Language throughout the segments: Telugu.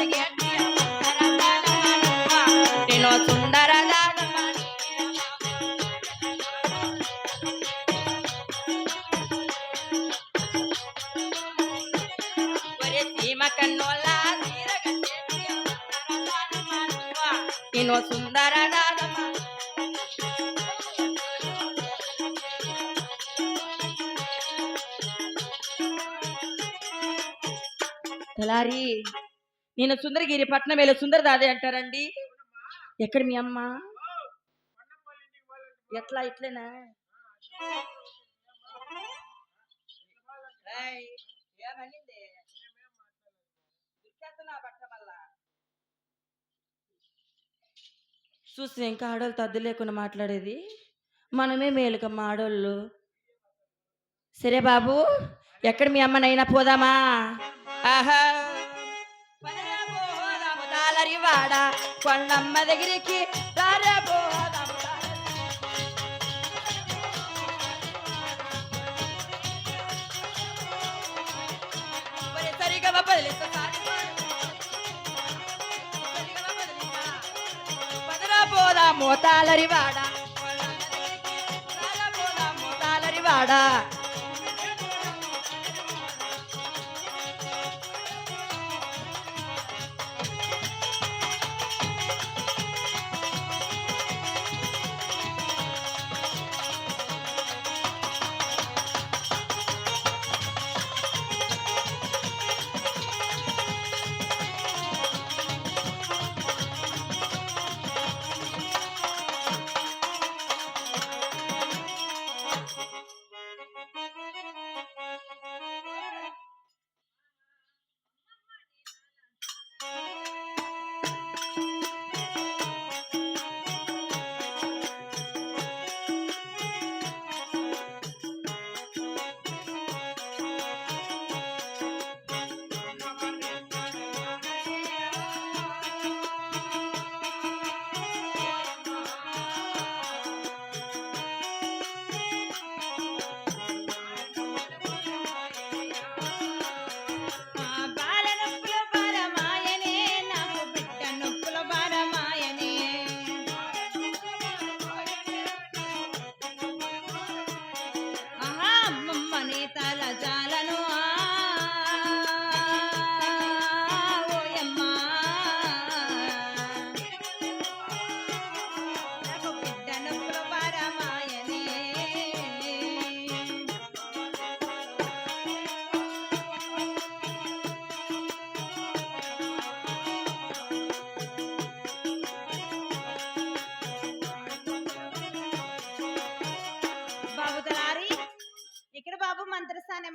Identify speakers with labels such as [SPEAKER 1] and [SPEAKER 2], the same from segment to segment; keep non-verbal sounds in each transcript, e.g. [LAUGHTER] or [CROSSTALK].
[SPEAKER 1] పరిగెట్టి నేను సుందర నేను సుందర తలారి నేను సుందరగిరి పట్నం వెళ్ళి సుందర దాదే అంటారండి. ఎక్కడ మీ అమ్మ? ఎట్లా ఇట్లేనా? ఏయ్, ఏమనింది? చూసి ఇంకా ఆడవాళ్ళతో అద్దె లేకుండా మాట్లాడేది. మనమే మేలుకమ్మ ఆడోళ్ళు. సరే బాబు ఎక్కడ మీ అమ్మనైనా పోదామా? ఆహా! వాడ? కొండమ్మ దగ్గరికి రారా మోతాలరి బదిలిస్తా పదరా వాడ?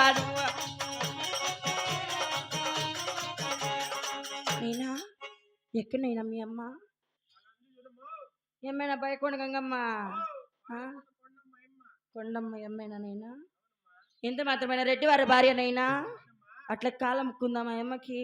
[SPEAKER 1] బట్టల నేనా? ఎక్కడైనా మీ అమ్మ? ఏమైనా భయకొండ గంగమ్మ? కొండమ్మ ఎమ్మైనా నైనా? ఎంత మాత్రమైన రెడ్డివారి భార్యనైనా అట్లా కాలం ముక్కుందామా అమ్మకి?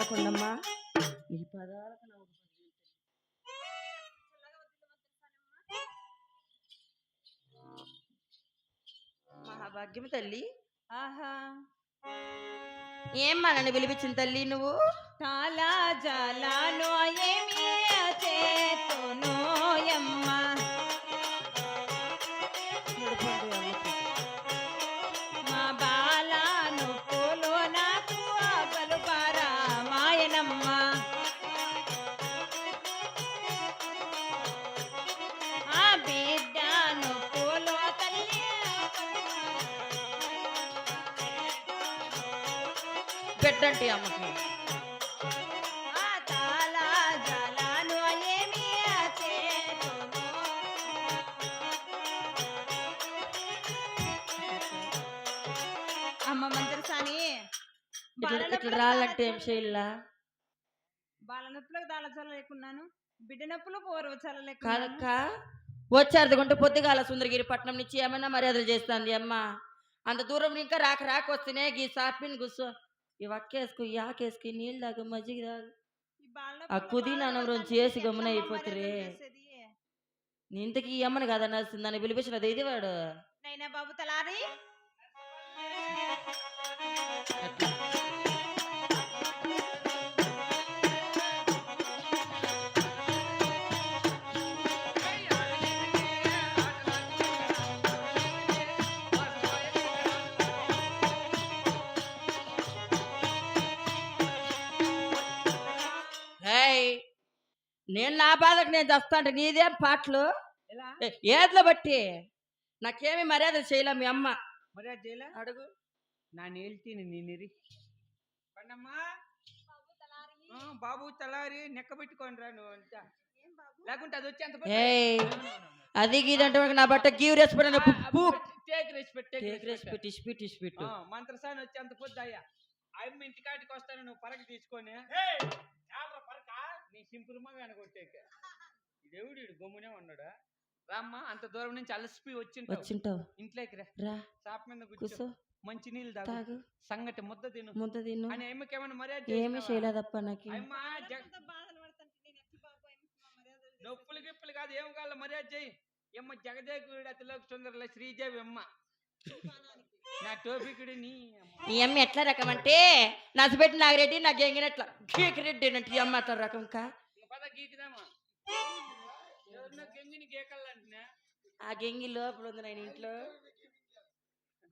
[SPEAKER 1] కొండమ్మ నీ పదాలకు నా. మహాభాగ్యం తల్లి.
[SPEAKER 2] ఆహా.
[SPEAKER 1] ఏం నన్ను పిలిపించిన తల్లి నువ్వు?
[SPEAKER 2] తాలా జాలాను ఏమి చేతును
[SPEAKER 1] అంటే అమ్మకి.
[SPEAKER 2] అమ్మ మంత్రసాని
[SPEAKER 1] ఇట్లా రాళ్ళంటే ఏం చేయాలా
[SPEAKER 2] బాల నొప్పులకు దాల చల్ల లేకున్నాను బిడ్డ నొప్పులు పోరు చల్ల
[SPEAKER 1] కాదక్క వచ్చారు కొంటే పొద్దుగాల సుందరగిరి పట్నం నుంచి ఏమన్నా మర్యాదలు చేస్తుంది అమ్మ. అంత దూరం ఇంకా రాక రాక వస్తేనే గీ సాపిని కూర్చో ఈ వక్కేసుకు ఈ ఆకేసుకు ఈ నీళ్ళు తాగు మజ్జిగ తాగు. ఆ కుదీనా అన్నం చేసి గమ్మున అయిపోతురే. ఇంతకీ ఈ అమ్మని కదా నడుస్తుందని పిలిపించినది ఇది వాడు?
[SPEAKER 2] నైనా బాబు తలారి?
[SPEAKER 1] నేను నా బాధకు నేను చస్తాంటే నీదేం పాటలు? ఏదో బట్టి. నాకేమి మర్యాద చేయలే మీ అమ్మ.
[SPEAKER 3] మర్యాద చేయలే?
[SPEAKER 1] అడుగు.
[SPEAKER 3] నా నేల్తి నిరి. పండమ్మా. బాబు తలారి నెక్క పెట్టుకోండి రా నువ్వు అంతా. లేకుంటే అది
[SPEAKER 1] వచ్చేంత అది గీదంటే నా బట్ట గీవ్ రేసి పెట్టాను
[SPEAKER 3] టేక్ రేసి
[SPEAKER 1] పెట్టు టేక్ రేసి పెట్టు
[SPEAKER 3] మంత్రసాని వచ్చేంత పొద్దు అయ్యా. అయ్యమ్మ ఇంటికాటికి వస్తాను నువ్వు పరగ తీసుకొని. నీ సింపుల్ మగా కొట్టేక. దేవుడు ఈడు గమ్మునే ఉన్నాడా? రామ్మ అంత దూరం నుంచి అలసిపోయి వచ్చింటావు.
[SPEAKER 1] వచ్చింటావు.
[SPEAKER 3] ఇంట్లోకి రా. మీద కూర్చో. మంచి నీళ్ళు తాగు. సంగటి ముద్ద తిను.
[SPEAKER 1] ముద్ద తిను.
[SPEAKER 3] అని అమ్మకి ఏమైనా మర్యాద
[SPEAKER 1] ఏమి? చేయలేదప్ప నాకు?
[SPEAKER 3] నొప్పులు గిప్పులు కాదు ఏం కావాలి మర్యాద చేయి. ఎమ్మ జగదేకుడు అతిలోక సుందరుల శ్రీదేవి అమ్మ. నా టోపికుడి నీ అమ్మ.
[SPEAKER 1] ఎట్లా రకం అంటే నసపెట్టి నాగిరెడ్డి నాకు ఎంగినట్ల గీకిరెడ్డి అంటే అమ్మ అట్లా రకం కా?
[SPEAKER 3] పద గీకుదామా? గీకల్లంటున్నా
[SPEAKER 1] ఆ గెంగి లోపల ఉంది నేను ఇంట్లో.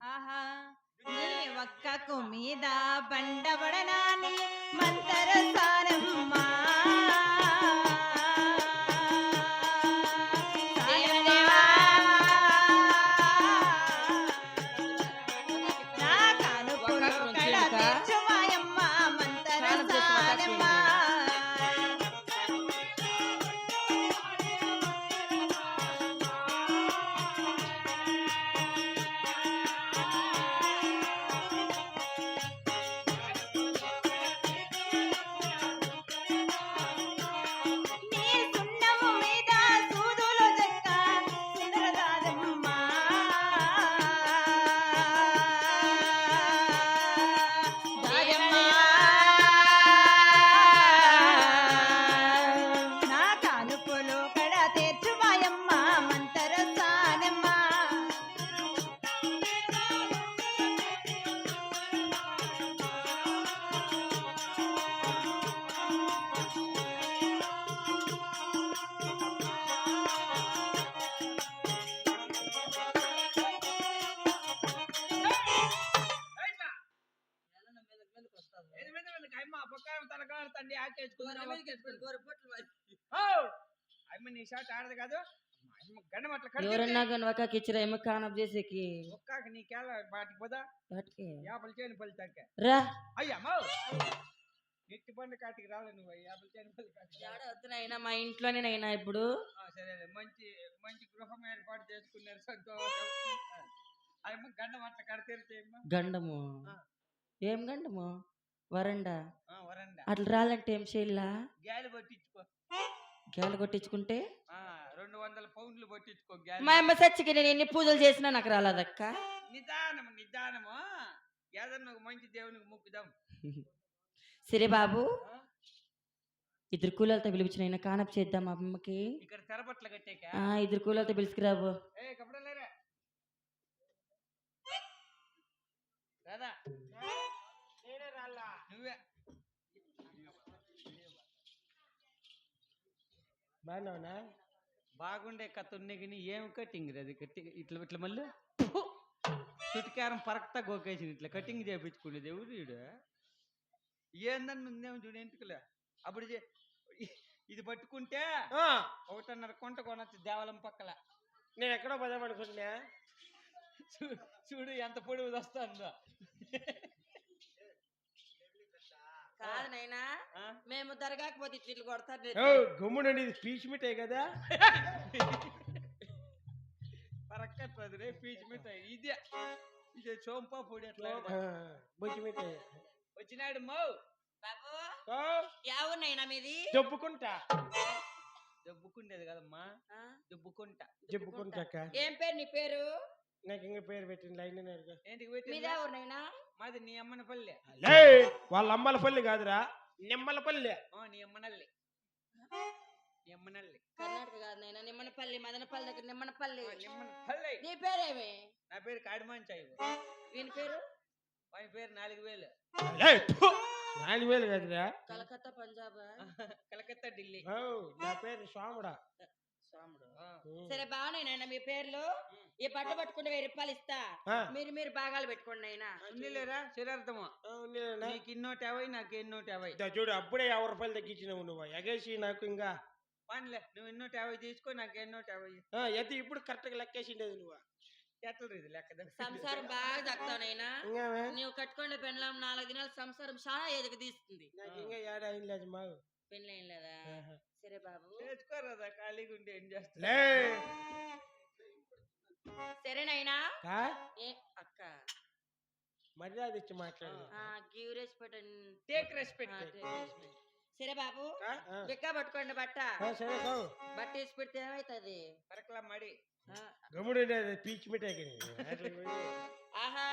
[SPEAKER 2] ఆహా నీ ఒక్కకు మీద బండబడనాని మంతర సారమ్మా
[SPEAKER 3] అమ్మ నీ షాట్ ఆడదు కాదు.
[SPEAKER 1] ఎవరన్నా కానీ ఇచ్చిరా ఏమో కానప్ చేసేకి.
[SPEAKER 3] ఒక్కాక నీ కేళ వాటికి పోదా?
[SPEAKER 1] వాటికి.
[SPEAKER 3] యాపలు చేయని పల్లి తగ్గ.
[SPEAKER 1] రా.
[SPEAKER 3] అయ్యా అమ్మ! నెట్టి పండు కాటికి రాలే నువ్వు యాపలు చేయని పల్లి కాటికి రా.
[SPEAKER 1] వద్దునైనా మా ఇంట్లోనే నైనా ఇప్పుడు.
[SPEAKER 3] సరే మంచి మంచి గృహం ఏర్పాటు చేసుకున్నారు సంతోషం. గండం అట్లా కడతీరితే
[SPEAKER 1] గండము. ఏం గండము? వరండా.
[SPEAKER 3] ఆ, వరండా.
[SPEAKER 1] అట్లా రాలంటే ఏం చేయాలా
[SPEAKER 3] గ్యాలు పట్టించుకో.
[SPEAKER 1] గేలు కొట్టించుకుంటే?
[SPEAKER 3] ఆ, రెండు వందల పౌండ్లు పట్టించుకో
[SPEAKER 1] మా అమ్మ చచ్చికి నేను ఎన్ని పూజలు చేసినా నాకు రాలేదక్క.
[SPEAKER 3] నిదానము నిదానము. ఏదన్నా ఒక మంచి దేవునికి మొక్కుదాం.
[SPEAKER 1] సరే బాబు? ఇద్దరు కూలలతో పిలిపించిన అయినా కానప్ చేద్దాం మా అమ్మకి.
[SPEAKER 3] ఇక్కడ తెరపట్ల కట్టాక?
[SPEAKER 1] ఆ ఇద్దరు కూలలతో పిలుచుకురాబు
[SPEAKER 3] ఏ కపడలేరా రాదా. నువ్వే
[SPEAKER 4] బాగున్నావునా?
[SPEAKER 3] బాగుండే కథ ఉన్నాయి కానీ ఏం కటింగ్ అది? కట్టి ఇట్లా ఇట్లా మళ్ళీ? చుటికారం పరక్తా గోకేసి ఇట్లా. కటింగ్ చేయించుకునేది ఎవరు వీడు ఏందని ఉందేమో చూడు ఎంటుకలే అప్పుడు చే- ఇది పట్టుకుంటే ఒకటిన్నర కొంట కొనొచ్చు దేవాలయం పక్కల.
[SPEAKER 4] నేను ఎక్కడో పోదాం అనుకుంటున్నా.
[SPEAKER 3] చూ- చూడు ఎంత పొడుగు వస్తుందో. ఆ?
[SPEAKER 1] మేము దరగాకపోతే ఇట్లు కొడతారు
[SPEAKER 4] గమ్మునండి ఇది పీచ్ మిఠాయి కదా?
[SPEAKER 3] పరక్కట్లేదు రే పీచ్ మిఠాయి ఇదే. ఇదే సోంపా పొడి అట్లా.
[SPEAKER 4] మిఠాయి
[SPEAKER 3] వచ్చినాడు మౌ.
[SPEAKER 1] బాబు యావునైనా మీది?
[SPEAKER 4] దొబ్బుకుంటా
[SPEAKER 3] దెబ్బుకుండేది కదమ్మా? దెబ్బుకుంటా
[SPEAKER 4] జబ్బుకుంటాక
[SPEAKER 1] ఏం పేరు నీ పేరు?
[SPEAKER 4] నాకు ఇంకా పేరు పెట్టింది లైన్ నేరుగా.
[SPEAKER 3] ఏంటికి పెట్టి
[SPEAKER 1] మీదే ఊరినైనా
[SPEAKER 3] మాది నీ అమ్మన పల్లె
[SPEAKER 4] లే వాళ్ళ అమ్మలపల్లి కాదురా నిమ్మలపల్లి.
[SPEAKER 3] ఓ నీ అమ్మనల్లి నీ అమ్మనల్లి
[SPEAKER 1] కర్ణాటక కాదు నైనా నిమ్మనపల్లి మదనపల్లి దగ్గర నిమ్మనపల్లి.
[SPEAKER 3] నిమ్మన పల్లె
[SPEAKER 1] నీ పేరేమి
[SPEAKER 3] నా పేరు కాడిమాంచాయి.
[SPEAKER 1] వీని పేరు?
[SPEAKER 3] వాని పేరు నాలుగు వేలు
[SPEAKER 4] లే, నాలుగు వేలు కాదురా.
[SPEAKER 1] కలకత్తా పంజాబ్?
[SPEAKER 3] కలకత్తా ఢిల్లీ.
[SPEAKER 4] ఓ, నా పేరు స్వాముడా
[SPEAKER 1] స్వాముడు. సరే బాగున్నాయినా మీ పేర్లు? ఈ పట్ట పట్టుకుంటే వెయ్యి రూపాయలు ఇస్తా. మీరు మీరు భాగాలు పెట్టుకోండి అయినా
[SPEAKER 4] ఆ, ఉన్నీలేనా?
[SPEAKER 3] నీకు ఇన్నోటి అవై నాకు ఎన్నోటి అవై.
[SPEAKER 4] చూడు అప్పుడే యాభై రూపాయలు తగ్గించినావు నువ్వు. ఎగేసి నాకు ఇంకా.
[SPEAKER 3] పనిలే నువ్వు ఎన్నోటి యాభై తీసుకో నాకు ఎన్నోటి
[SPEAKER 4] ఆ, ఎత్తి ఇప్పుడు కరెక్ట్గా లెక్కేసిండేది నువ్వు.
[SPEAKER 3] ఎట్లా ఇది లెక్క
[SPEAKER 1] సంసారం బాగా
[SPEAKER 4] ఇంకేమే
[SPEAKER 1] నువ్వు కట్టుకునే పెండ్లం నాలుగు దినాలు సంసారం చాలా ఎదుగు తీస్తుంది. పెళ్ళి లేదా. సరే బాబు.
[SPEAKER 3] ఖాళీగా ఉంటే ఏం చేస్తా
[SPEAKER 4] లే!
[SPEAKER 1] సరేనైనా? అక్క.
[SPEAKER 4] మర్యాద ఇచ్చి మాట్లాడు.
[SPEAKER 1] Take respect. సరే బాబు. బిక్క పట్టుకోండి బట్ట. బట్ట వేసి పెడితే
[SPEAKER 3] పరకలా మడి.
[SPEAKER 4] గమ్ముడు పీచ్ మిఠాయి [LAUGHS]
[SPEAKER 1] ఆహా.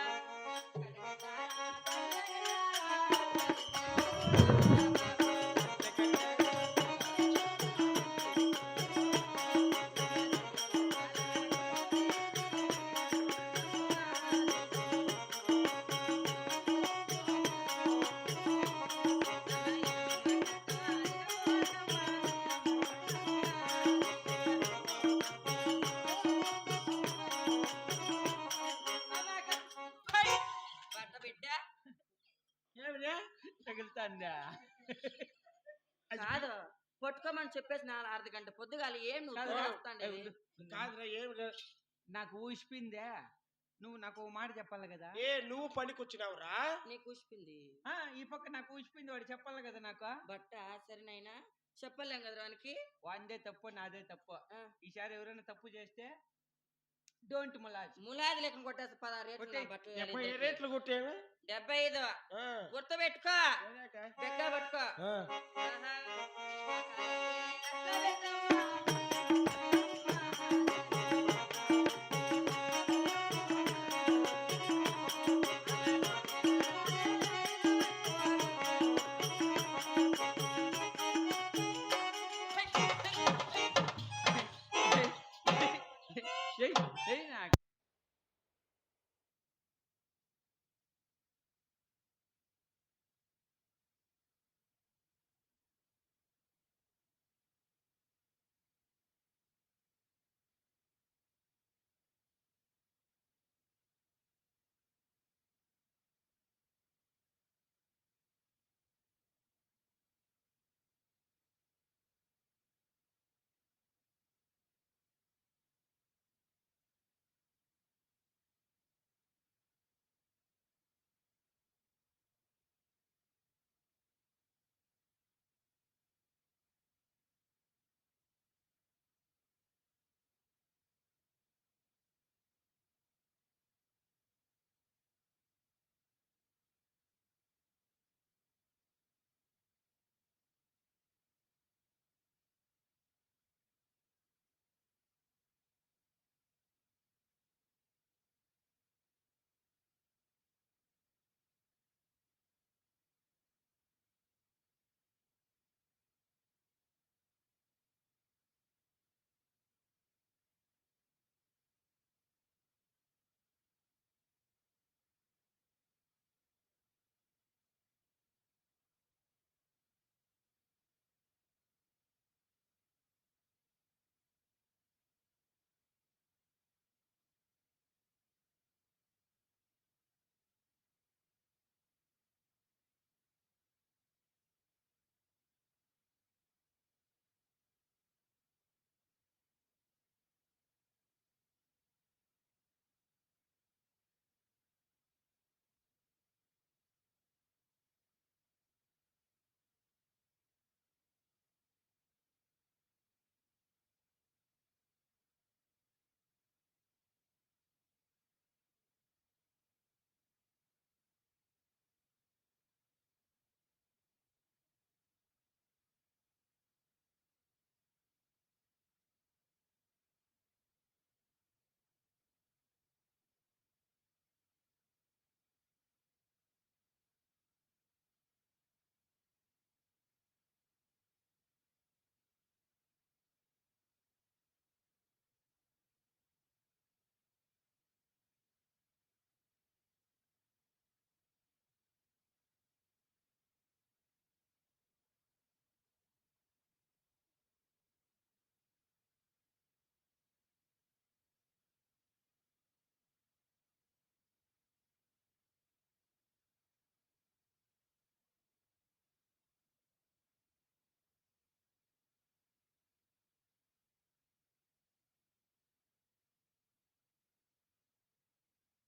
[SPEAKER 1] కాదు పట్టుకోమని చెప్పేసి నా అర్ధ గంట పొద్దుగాలి ఏం నువ్వు చేస్తాండి.
[SPEAKER 4] కాదురా ఏం లేదు.
[SPEAKER 3] నాకు ఊసిపోయిందే నువ్వు నాకు ఓ మాట చెప్పాలి కదా?
[SPEAKER 4] ఏ నువ్వు పనికొచ్చినావురా
[SPEAKER 1] నీకు
[SPEAKER 3] ఆ, ఈ పక్క నాకు ఊసిపోయింది వాడు చెప్పాలి కదా నాకు.
[SPEAKER 1] బట్ట సరేనైనా చెప్పలేం కదా వానికి?
[SPEAKER 3] వాందే తప్పు నాదే తప్పు. ఈసారి ఎవరైనా తప్పు చేస్తే డోంట్ ములాజ్
[SPEAKER 1] ములాది లెక్కన కొట్టేసి పదహారు రేట్లు బట్టలు
[SPEAKER 4] కొట్టేవి?
[SPEAKER 1] డెబ్బై ఐదు
[SPEAKER 4] ఆ.
[SPEAKER 1] గుర్తు పెట్టుకో.